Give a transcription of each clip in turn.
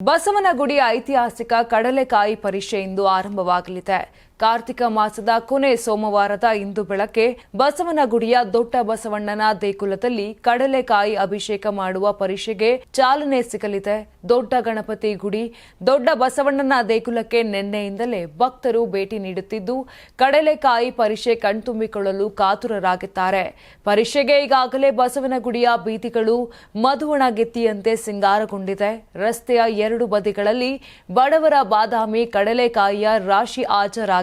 ಬಸವನಗುಡಿ ಐತಿಹಾಸಿಕ ಕಡಲೆಕಾಯಿ ಪರೀಕ್ಷೆ ಇಂದು ಆರಂಭವಾಗಲಿದೆ. ಕಾರ್ತಿಕ ಮಾಸದ ಕೊನೆ ಸೋಮವಾರದ ಇಂದು ಬೆಳಗ್ಗೆ ಬಸವನಗುಡಿಯ ದೊಡ್ಡ ಬಸವಣ್ಣನ ದೇಗುಲದಲ್ಲಿ ಕಡಲೆಕಾಯಿ ಅಭಿಷೇಕ ಮಾಡುವ ಪರೀಕ್ಷೆಗೆ ಚಾಲನೆ ಸಿಗಲಿದೆ. ದೊಡ್ಡ ಗಣಪತಿ ಗುಡಿ, ದೊಡ್ಡ ಬಸವಣ್ಣನ ದೇಗುಲಕ್ಕೆ ನಿನ್ನೆಯಿಂದಲೇ ಭಕ್ತರು ಭೇಟಿ ನೀಡುತ್ತಿದ್ದು, ಕಡಲೆಕಾಯಿ ಪರೀಕ್ಷೆ ಕಣ್ತುಂಬಿಕೊಳ್ಳಲು ಕಾತುರರಾಗಿದ್ದಾರೆ. ಪರೀಕ್ಷೆಗೆ ಈಗಾಗಲೇ ಬಸವನಗುಡಿಯ ಬೀದಿಗಳು ಮಧುವಣಗೆತ್ತಿಯಂತೆ ಸಿಂಗಾರಗೊಂಡಿದೆ. ರಸ್ತೆಯ ಎರಡು ಬದಿಗಳಲ್ಲಿ ಬಡವರ ಬಾದಾಮಿ ಕಡಲೆಕಾಯಿಯ ರಾಶಿ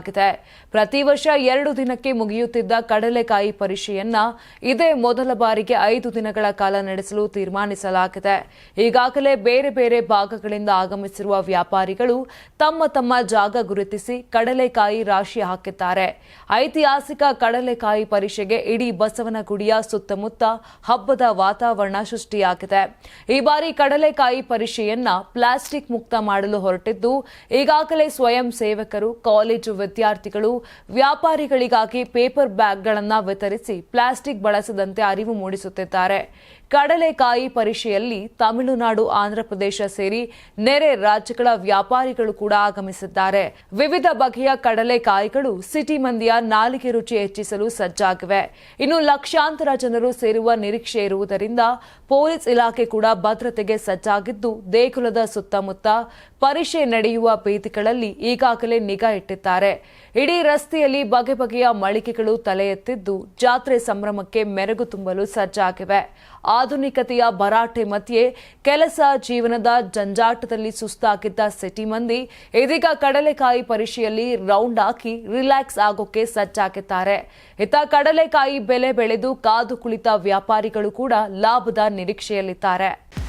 ಹಾಜರಾಗಿದೆ ಪ್ರತಿ ವರ್ಷ ಎರಡು ದಿನಕ್ಕೆ ಮುಗಿಯುತ್ತಿದ್ದ ಕಡಲೆಕಾಯಿ ಪರಿಷೆಯನ್ನ ಇದೇ ಮೊದಲ ಬಾರಿಗೆ ಐದು ದಿನಗಳ ಕಾಲ ನಡೆಸಲು ತೀರ್ಮಾನಿಸಲಾಗಿದೆ. ಈಗಾಗಲೇ ಬೇರೆ ಬೇರೆ ಭಾಗಗಳಿಂದ ಆಗಮಿಸಿರುವ ವ್ಯಾಪಾರಿಗಳು ತಮ್ಮ ತಮ್ಮ ಜಾಗ ಗುರುತಿಸಿ ಕಡಲೆಕಾಯಿ ರಾಶಿ ಹಾಕಿದ್ದಾರೆ. ಐತಿಹಾಸಿಕ ಕಡಲೆಕಾಯಿ ಪರಿಷೆಗೆ ಇಡೀ ಬಸವನಗುಡಿಯ ಸುತ್ತಮುತ್ತ ಹಬ್ಬದ ವಾತಾವರಣ ಸೃಷ್ಟಿಯಾಗಿದೆ. ಈ ಬಾರಿ ಕಡಲೆಕಾಯಿ ಪರಿಷೆಯನ್ನ ಪ್ಲಾಸ್ಟಿಕ್ ಮುಕ್ತ ಮಾಡಲು ಹೊರಟಿದ್ದು, ಈಗಾಗಲೇ ಸ್ವಯಂ ಸೇವಕರು, ಕಾಲೇಜು ವಿದ್ಯಾರ್ಥಿಗಳು ವ್ಯಾಪಾರಿಗಳಿಗಾಗಿ ಪೇಪರ್ ಬ್ಯಾಗ್ಗಳನ್ನು ವಿತರಿಸಿ ಪ್ಲಾಸ್ಟಿಕ್ ಬಳಸದಂತೆ ಅರಿವು ಮೂಡಿಸುತ್ತಿದ್ದಾರೆ. ಕಡಲೆಕಾಯಿ ಪರಿಷೆಯಲ್ಲಿ ತಮಿಳುನಾಡು ಆಂಧ್ರಪ್ರದೇಶ ಸೇರಿ ನೆರೆ ರಾಜ್ಯಗಳ ವ್ಯಾಪಾರಿಗಳು ಕೂಡ ಆಗಮಿಸಿದ್ದಾರೆ. ವಿವಿಧ ಬಗೆಯ ಕಡಲೆಕಾಯಿಗಳು ಸಿಟಿ ಮಂದಿಯ ನಾಲಿಗೆ ರುಚಿ ಹೆಚ್ಚಿಸಲು ಸಜ್ಜಾಗಿವೆ. ಇನ್ನು ಲಕ್ಷಾಂತರ ಜನರು ಸೇರುವ ನಿರೀಕ್ಷೆ ಇರುವುದರಿಂದ ಪೊಲೀಸ್ ಇಲಾಖೆ ಕೂಡ ಭದ್ರತೆಗೆ ಸಜ್ಜಾಗಿದ್ದು, ದೇಗುಲದ ಸುತ್ತಮುತ್ತ ಪರಿಷೆ ನಡೆಯುವ ಬೀದಿಗಳಲ್ಲಿ ಈಗಾಗಲೇ ನಿಗಾ ಇಟ್ಟಿದ್ದಾರೆ. ಇಡೀ ರಸ್ತೆಯಲ್ಲಿ ಬಗೆ ಬಗೆಯ ಮಳಿಗೆಗಳು ತಲೆ ಎತ್ತಿದ್ದು ಜಾತ್ರೆ ಸಂಭ್ರಮಕ್ಕೆ ಮೆರಗು ತುಂಬಲು ಸಜ್ಜಾಗಿವೆ. ಆಧುನಿಕತೆಯ ಭರಾಟೆ ಮಧ್ಯೆ ಕೆಲಸ ಜೀವನದ ಜಂಜಾಟದಲ್ಲಿ ಸುಸ್ತಾಗಿದ್ದ ಸಿಟಿ ಮಂದಿ ಇದೀಗ ಕಡಲೆಕಾಯಿ ಪರಿಷೆಯಲ್ಲಿ ರೌಂಡ್ ಹಾಕಿ ರಿಲ್ಯಾಕ್ಸ್ ಆಗೋಕೆ ಸಜ್ಜಾಗಿದ್ದಾರೆ. ಇತ್ತ ಕಡಲೆಕಾಯಿ ಬೆಲೆ ಬೆಳೆದು ಕಾದು ಕುಳಿತ ವ್ಯಾಪಾರಿಗಳು ಕೂಡ ಲಾಭದ ನಿರೀಕ್ಷೆಯಲ್ಲಿದ್ದಾರೆ.